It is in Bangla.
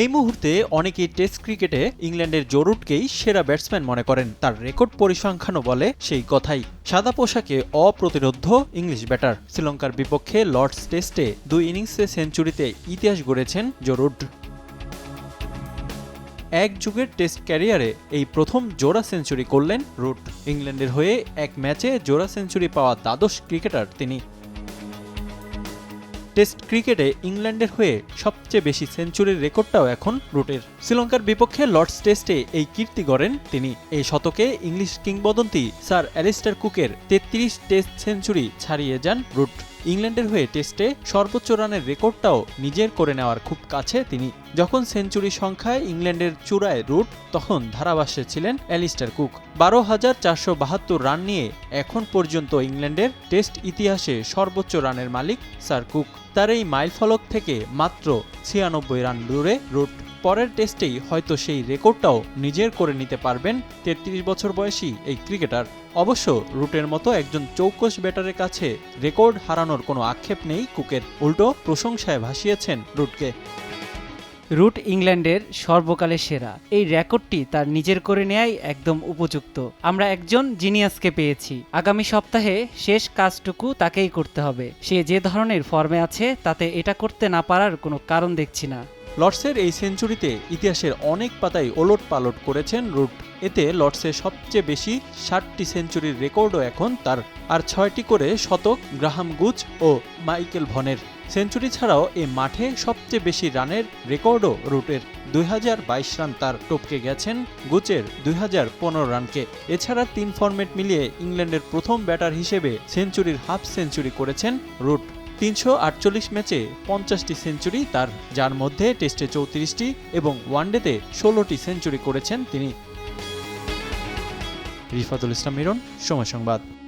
এই মুহূর্তে অনেকেই টেস্ট ক্রিকেটে ইংল্যান্ডের জরুটকেই সেরা ব্যাটসম্যান মনে করেন। তার রেকর্ড পরিসংখ্যানও বলে সেই কথাই। সাদা পোশাকে অপ্রতিরোধ্য ইংলিশ ব্যাটার। শ্রীলঙ্কার বিপক্ষে লর্ডস টেস্টে দুই ইনিংসে সেঞ্চুরিতে ইতিহাস গড়েছেন জরুট এক যুগের টেস্ট ক্যারিয়ারে এই প্রথম জোড়া সেঞ্চুরি করলেন রুট। ইংল্যান্ডের হয়ে এক ম্যাচে জোড়া সেঞ্চুরি পাওয়া দ্বাদশ ক্রিকেটার তিনি। টেস্ট ক্রিকেটে ইংল্যান্ডের হয়ে সবচেয়ে বেশি সেঞ্চুরির রেকর্ডটাও এখন রুটের। শ্রীলঙ্কার বিপক্ষে লর্ডস টেস্টে এই কীর্তি গড়েন তিনি। এই শতকে ইংলিশ কিংবদন্তি স্যার অ্যালিস্টার কুকের তেত্রিশ টেস্ট সেঞ্চুরি ছাড়িয়ে যান রুট। ইংল্যান্ডের হয়ে টেস্টে সর্বোচ্চ রানের রেকর্ডটাও নিজের করে নেওয়ার খুব কাছে তিনি। যখন সেঞ্চুরি সংখ্যায় ইংল্যান্ডের চূড়ায় রুট, তখন ধারাভাষ্যে ছিলেন অ্যালিস্টার কুক। বারো হাজার চারশো বাহাত্তর রান নিয়ে এখন পর্যন্ত ইংল্যান্ডের টেস্ট ইতিহাসে সর্বোচ্চ রানের মালিক স্যার কুক। তার এই মাইলফলক থেকে মাত্র ছিয়ানব্বই রান দূরে রুট। পরের টেস্টেই হয়তো সেই রেকর্ডটাও নিজের করে নিতে পারবেন তেত্রিশ বছর বয়সী এই ক্রিকেটার। অবশ্য রুটের মতো একজন চৌকস ব্যাটারের কাছে রেকর্ড হারানোর কোনো আক্ষেপ নেই কুকের। উল্টো প্রশংসায় ভাসিয়েছেন রুটকে। রুট ইংল্যান্ডের সর্বকালের সেরা। এই রেকর্ডটি তার নিজের করে নেয়াই একদম উপযুক্ত। আমরা একজন জিনিয়াসকে পেয়েছি। আগামী সপ্তাহে শেষ কাজটুকু তাকেই করতে হবে। সে যে ধরনের ফর্মে আছে, তাতে এটা করতে না পারার কোনো কারণ দেখছি না। লর্ডসের এই সেঞ্চুরিতে ইতিহাসের অনেক পাতায় ওলট পালট করেছেন রুট। এতে লর্ডসের সবচেয়ে বেশি ষাটটি সেঞ্চুরির রেকর্ডও এখন তার, আর ছয়টি করে শতক গ্রাহাম গুজ ও মাইকেল ভনের। সেঞ্চুরি ছাড়াও এ মাঠে সবচেয়ে বেশি রানের রেকর্ডও রুটের দুই হাজার বাইশ রান তার টপকে গেছেন গুচের দুই হাজার পনেরো রানকে। এছাড়া তিন ফরম্যাট মিলিয়ে ইংল্যান্ডের প্রথম ব্যাটার হিসেবে সেঞ্চুরির হাফ সেঞ্চুরি করেছেন রুট। তিনশো আটচল্লিশ ম্যাচে পঞ্চাশটি সেঞ্চুরি তার, যার মধ্যে টেস্টে চৌত্রিশটি এবং ওয়ানডেতে ষোলোটি সেঞ্চুরি করেছেন তিনি। রিফাতুল ইসলাম মিরন, সময় সংবাদ।